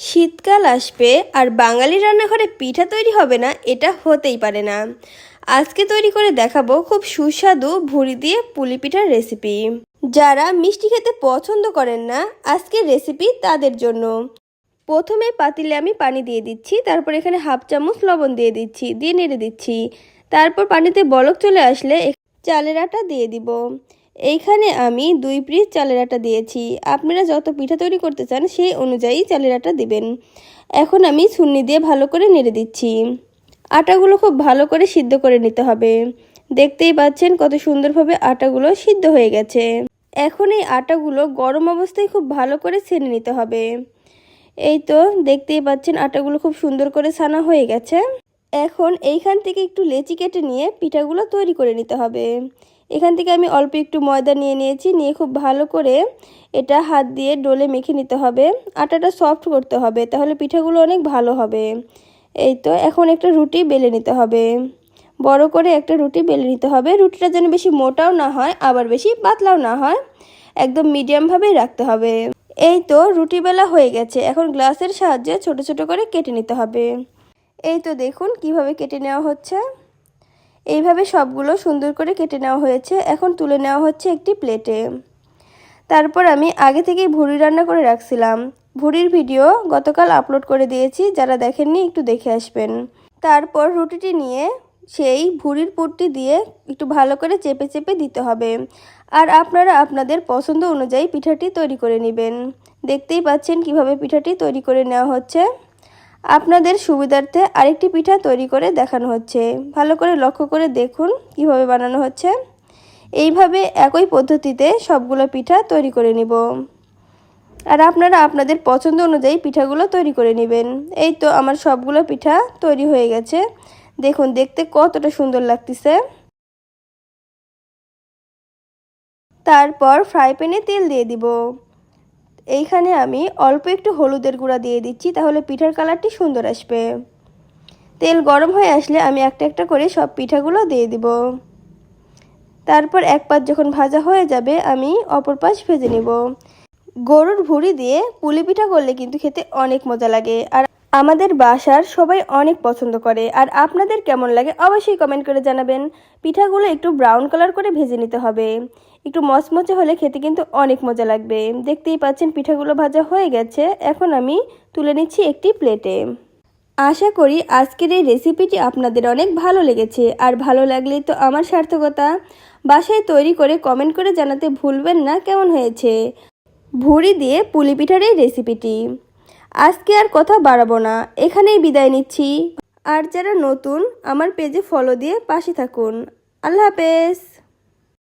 শীতকাল আসবে আর বাঙালি রান্নাঘরে পিঠা তৈরি হবে না, এটা হতেই পারে না। আজকে তৈরি করে দেখাবো খুব সুস্বাদু ভুড়ি দিয়ে পুলি পিঠার রেসিপি যারা মিষ্টি খেতে পছন্দ করেন না, আজকের রেসিপি তাদের জন্য। প্রথমে পাতিলে আমি পানি দিয়ে দিচ্ছি, তারপর এখানে হাফ চামচ লবণ দিয়ে দিচ্ছি, দিয়ে নেড়ে দিচ্ছি। তারপর পানিতে বলক চলে আসলে চালের আটা দিয়ে দিব। এইখানে আমি দুই পিস চালের আটা দিয়েছি। আপনারা যত পিঠা তৈরি করতে চান, সেই অনুযায়ী চালের আটা দিবেন। এখন আমি ছুন্নি দিয়ে ভালো করে নেড়ে দিচ্ছি। আটাগুলো খুব ভালো করে সিদ্ধ করে নিতে হবে। দেখতেই পাচ্ছেন কত সুন্দরভাবে আটাগুলো সিদ্ধ হয়ে গেছে। এখন এই আটাগুলো গরম অবস্থায় খুব ভালো করে ছেনে নিতে হবে। এই তো দেখতেই পাচ্ছেন আটাগুলো খুব সুন্দর করে ছানা হয়ে গেছে। এখন এইখান থেকে একটু লেচি কেটে নিয়ে পিঠাগুলো তৈরি করে নিতে হবে। এখান থেকে আমি অল্প একটু ময়দা নিয়ে নিয়েছি, নিয়ে খুব ভালো করে এটা হাত দিয়ে ডোলে মেখে নিতে হবে। আটাটা সফট করতে হবে, তাহলে পিঠাগুলো অনেক ভালো হবে। এই তো, এখন একটা রুটি বেলে নিতে হবে। বড় করে একটা রুটি বেলে নিতে হবে। রুটিটা যেন বেশি মোটাও না হয়, আবার বেশি পাতলাও না হয়, একদম মিডিয়ামভাবেই রাখতে হবে। এই তো, রুটি বেলা হয়ে গেছে। এখন গ্লাসের সাহায্যে ছোট ছোট করে কেটে নিতে হবে। এই তো দেখুন কীভাবে কেটে নেওয়া হচ্ছে। এইভাবে সবগুলো সুন্দর করে কেটে নেওয়া হয়েছে। এখন তুলে নেওয়া হচ্ছে একটি প্লেটে। তারপর আমি আগে থেকেই ভুড়ি রান্না করে রাখছিলাম। ভুড়ির ভিডিও গতকাল আপলোড করে দিয়েছি, যারা দেখেননি একটু দেখে আসবেন। তারপর রুটিটি নিয়ে সেই ভুড়ির পুরটি দিয়ে একটু ভালো করে চেপে চেপে দিতে হবে। আর আপনারা আপনাদের পছন্দ অনুযায়ী পিঠাটি তৈরি করে নেবেন। দেখতেই পাচ্ছেন কীভাবে পিঠাটি তৈরি করে নেওয়া হচ্ছে। আপনাদের সুবিধার্থে আরেকটি পিঠা তৈরি করে দেখানো হচ্ছে। ভালো করে লক্ষ্য করে দেখুন কীভাবে বানানো হচ্ছে। এইভাবে একই পদ্ধতিতে সবগুলো পিঠা তৈরি করে নিব। আর আপনারা আপনাদের পছন্দ অনুযায়ী পিঠাগুলো তৈরি করে নেবেন। এই তো আমার সবগুলো পিঠা তৈরি হয়ে গেছে। দেখুন, দেখতে কতটা সুন্দর লাগতেছে। তারপর ফ্রাই প্যানে তেল দিয়ে দিব। এইখানে আমি অল্প একটু হলুদের গুঁড়া দিয়ে দিচ্ছি, তাহলে পিঠার কালারটি সুন্দর আসবে। তেল গরম হয়ে আসলে আমি একটা একটা করে সব পিঠাগুলো দিয়ে দিব। তারপর এক পাশ যখন ভাজা হয়ে যাবে, আমি অপর পাশ ভেজে নিব। গরুর ভুড়ি দিয়ে পুলি পিঠা করলে কিন্তু খেতে অনেক মজা লাগে, আর আমাদের বাসার সবাই অনেক পছন্দ করে, আর আপনাদের কেমন লাগে অবশ্যই কমেন্ট করে জানাবেন। পিঠাগুলো একটু ব্রাউন কালার করে ভেজে নিতে হবে। একটু মচমচে হলে খেতে কিন্তু অনেক মজা লাগবে। দেখতেই পাচ্ছেন পিঠাগুলো ভাজা হয়ে গেছে, এখন আমি তুলে নিচ্ছি একটি প্লেটে আশা করি আজকের এই রেসিপিটি আপনাদের অনেক ভালো লেগেছে, আর ভালো লাগলেই তো আমার সার্থকতা। বাসায় তৈরি করে কমেন্ট করে জানাতে ভুলবেন না, কেমন হয়েছে? ভুড়ি দিয়ে পুলি পিঠার এই রেসিপিটি আজকে আর কথা বাড়াবো না। এখানেই বিদায় নিচ্ছি। আর যারা নতুন, আমার পেজে ফলো দিয়ে পাশে থাকুন। আল্লাহ হাফেজ।